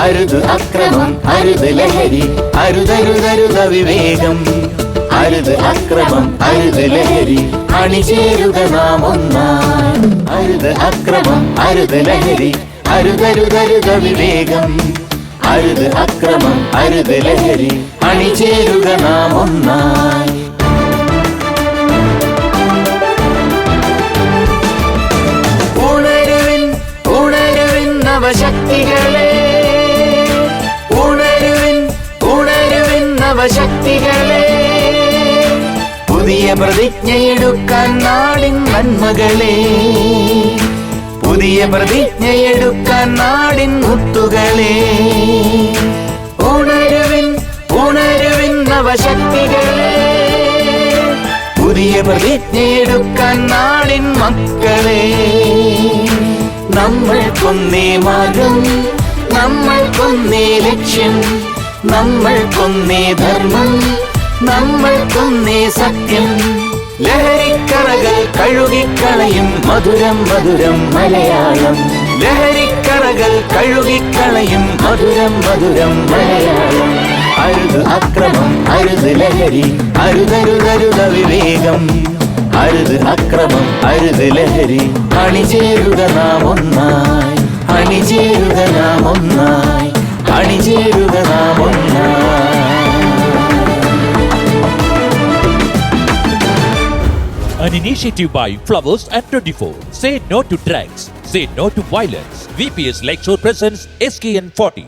അരുത് അക്രമം അരുത് ലഹരി അരുതരുതരുത വിവേകം അരുത് അക്രമം അരുത് ലഹരി അണിചേരുക നാം ഒന്നായി. അരുത് അക്രമം അരുത് ലഹരി അരുതരുതരുത വിവേകം അരുത് അക്രമം അരുത് ലഹരി അണിചേരുക നാം ഒന്നായി. നവശക്തികളെ ഉണരുവിൻ നവശക്തികളെ പുതിയ പ്രതിജ്ഞയെടുക്കാൻ നാടിൻ നന്മകളെ പുതിയ പ്രതിജ്ഞയെടുക്കാൻ നാടിൻ മുത്തുകളെ. ഉണരുവിൻ ഉണരുവിൻ നവശക്തികളെ പുതിയ പ്രതിജ്ഞയെടുക്കാൻ നാടിൻ മക്കളെ. നമ്മൾ കൊന്നേ മാർഗം നമ്മൾ കൊന്നേ ലക്ഷ്യം നമ്മൾ കൊന്നേ ധർമ്മം നമ്മൾ കൊന്നേ സത്യം. ലഹരിക്കറകൾ കഴുകിക്കളയും മധുരം മധുരം മലയാളം. ലഹരിക്കറകൾ കഴുകിക്കളയും മധുരം മധുരം മലയാളം. അരുത് അക്രമം അരുത് ലഹരി അരുതരുതരുത വിവേകം. അരുത് അക്രമം അരുത് ലഹരി അണിചേരുക നാം ഒന്നായി. അണിചേരുക നാം ഒന്നായി. അണിചേരുക നാം An initiative by Flowers and 24. Say no to drugs. Say no to violence. VPS Lakeshore presents SKN 40.